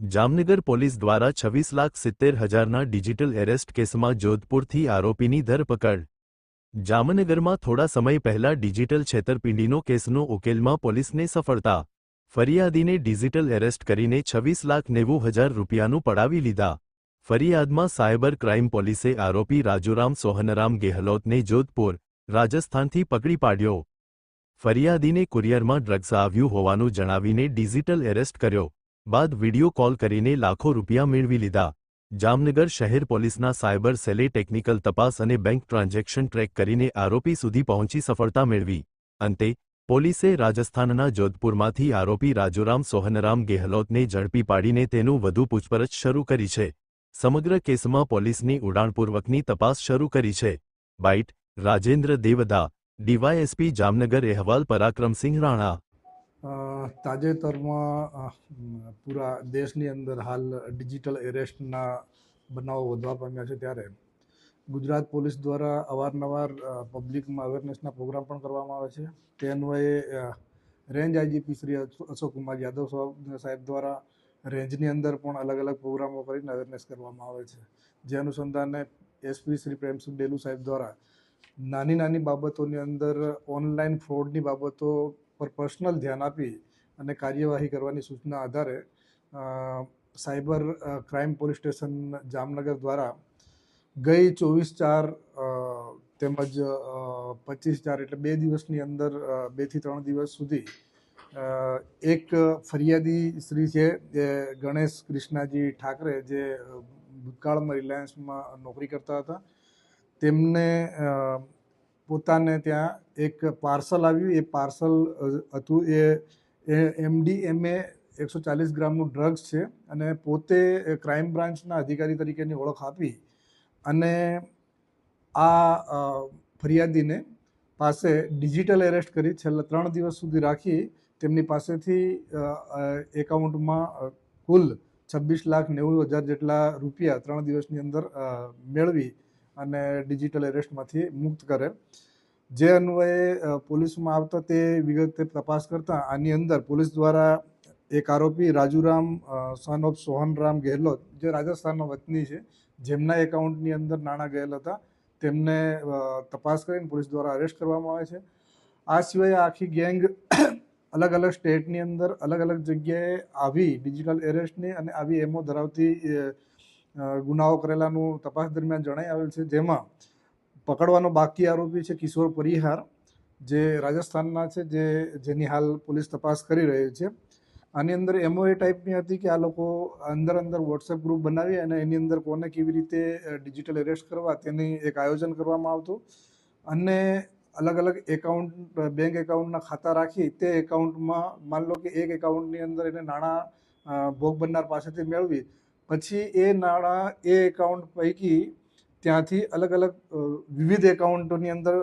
Jamnagar police દ્વારા છવ્વીસ લાખ સિત્તેર હજારના ડિજિટલ એરેસ્ટ કેસમાં જોધપુરથી આરોપીની ધરપકડ. જામનગરમાં થોડા સમય પહેલા ડિજિટલ છેતરપિંડીનો કેસનો ઉકેલમાં પોલીસને સફળતા. ફરિયાદીને ડિજિટલ એરેસ્ટ કરીને છવ્વીસ લાખ નેવું હજાર રૂપિયાનું પડાવી લીધા. ફરિયાદમાં સાયબર ક્રાઇમ પોલીસે આરોપી રાજુરામ સોહનરામ ગેહલોતને જોધપુર, રાજસ્થાનથી પકડી પાડ્યો. ફરિયાદીને કુરિયરમાં ડ્રગ્સ આવ્યું હોવાનું જણાવીને ડિજિટલ એરેસ્ટ કર્યો. બાદ વિડિયો કોલ કરીને લાખો રૂપિયા મેળવી લીધા. જામનગર શહેર પોલીસના સાયબર સેલે ટેકનિકલ તપાસ અને બેંક ટ્રાન્ઝેક્શન ટ્રેક કરીને આરોપી સુધી પહોંચી સફળતા મેળવી. અંતે, પોલીસે રાજસ્થાનના જોધપુરમાંથી આરોપી રાજુરામ સોહનરામ ગેહલોતને ઝડપી પાડીને તેનું વધુ પૂછપરછ શરૂ કરી છે. સમગ્ર કેસમાં પોલીસની ઉડાણપૂર્વકની તપાસ શરૂ કરી છે. બાઇટ, રાજેન્દ્ર દેવદા, ડીવાયએસપી જામનગર અહેવાલ પરાક્રમસિંહ રાણા. તાજેતરમાં પૂરા દેશની અંદર હાલ ડિજિટલ એરેસ્ટના બનાવો વધવા પામ્યા છે ત્યારે ગુજરાત પોલીસ દ્વારા અવારનવાર પબ્લિકમાં અવેરનેસના પ્રોગ્રામ પણ કરવામાં આવે છે. તે અન્વયે રેન્જ આઈજીપી શ્રી અશો- અશોક કુમાર યાદવ સાહેબ દ્વારા રેન્જની અંદર પણ અલગ અલગ પ્રોગ્રામો કરીને અવેરનેસ કરવામાં આવે છે. જે અનુસંધાને એસપી શ્રી પ્રેમસિંહ ડેલુ સાહેબ દ્વારા નાની નાની બાબતોની અંદર ઓનલાઈન ફ્રોડની બાબતો પર પર્સનલ ધ્યાન આપી અને કાર્યવાહી કરવાની સૂચના આધારે cyber crime police station Jamnagar દ્વારા ગઈ ચોવીસ ચાર તેમજ પચીસ ચાર એટલે બે દિવસની અંદર બેથી ત્રણ દિવસ સુધી એક ફરિયાદી શ્રી છે જે ગણેશ કૃષ્ણાજી ઠાકરે જે ભૂતકાળમાં રિલાયન્સમાં નોકરી કરતા હતા, તેમને પોતાને ત્યાં એક પાર્સલ આવ્યું. એ પાર્સલ હતું. એ એમડીએમએ એકસો ચાલીસ ગ્રામનું ડ્રગ્સ છે અને પોતે ક્રાઇમ બ્રાન્ચના અધિકારી તરીકેની ઓળખ આપી અને આ ફરિયાદીને પાસે ડિજિટલ એરેસ્ટ કરી છેલ્લા ત્રણ દિવસ સુધી રાખી. તેમની પાસેથી એકાઉન્ટમાં કુલ છવ્વીસ લાખ નેવું હજાર જેટલા રૂપિયા ત્રણ દિવસની અંદર મેળવી અને ડિજિટલ એરેસ્ટમાંથી મુક્ત કરે. જે અન્વયે પોલીસમાં આવતા તે વિગતે તપાસ કરતા આની અંદર પોલીસ દ્વારા એક આરોપી રાજુરામ સન ઓફ સોહનરામ ગેહલોત, જે રાજસ્થાનનો વતની છે, જેમના એકાઉન્ટની અંદર નાણાં ગયેલ હતા, તેમને તપાસ કરીને પોલીસ દ્વારા અરેસ્ટ કરવામાં આવે છે. આ સિવાય આખી ગેંગ અલગ અલગ સ્ટેટની અંદર અલગ અલગ જગ્યાએ આવી ડિજિટલ એરેસ્ટની અને આવી એમઓ ધરાવતી ગુનાઓ કરેલાનું તપાસ દરમિયાન જણાઈ આવેલ છે. જેમાં પકડવાનો બાકી આરોપી છે કિશોર પરિહાર, જે રાજસ્થાનના છે, જે, જેની હાલ પોલીસ તપાસ કરી રહી છે. આની અંદર એમઓ એ ટાઈપની હતી કે આ લોકો અંદર અંદર વોટ્સએપ ગ્રુપ બનાવી અને એની અંદર કોને કેવી રીતે ડિજિટલ એરેસ્ટ કરવા તેની એક આયોજન કરવામાં આવતું. અને અલગ અલગ એકાઉન્ટ બેંક એકાઉન્ટના ખાતા રાખી તે એકાઉન્ટમાં માન લો કે એક એકાઉન્ટની અંદર એને નાણાં ભોગ બનનાર પાસેથી મેળવી પછી એ નાણાં, એ એકાઉન્ટ પૈકી ત્યાંથી અલગ અલગ વિવિધ એકાઉન્ટોની અંદર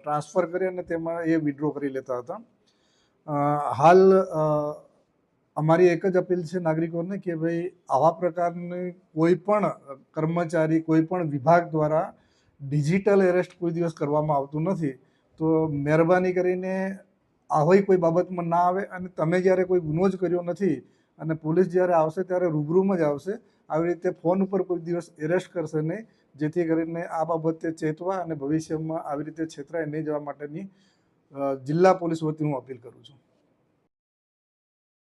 ટ્રાન્સફર કરી અને તેમાં એ વિડ્રો કરી લેતા હતા. હાલ અમારી એક જ અપીલ છે નાગરિકોને કે ભાઈ આવા પ્રકારની કોઈ પણ કર્મચારી, કોઈ પણ વિભાગ દ્વારા ડિજિટલ એરેસ્ટ કોઈ દિવસ કરવામાં આવતું નથી. તો મહેરબાની કરીને આવી કોઈ બાબતમાં ના આવે અને તમે જ્યારે કોઈ ગુનો જ કર્યો નથી અને પોલીસ જ્યારે આવશે ત્યારે રૂબરૂમાં જ આવશે. આવી રીતે ફોન ઉપર કોઈ દિવસ એરેસ્ટ કરશે નહીં. જેથી કરીને આ બાબતે ચેતવા અને ભવિષ્યમાં આવી રીતે છેતરાય નહીં જવા માટેની જિલ્લા પોલીસ વતી હું અપીલ કરું છું.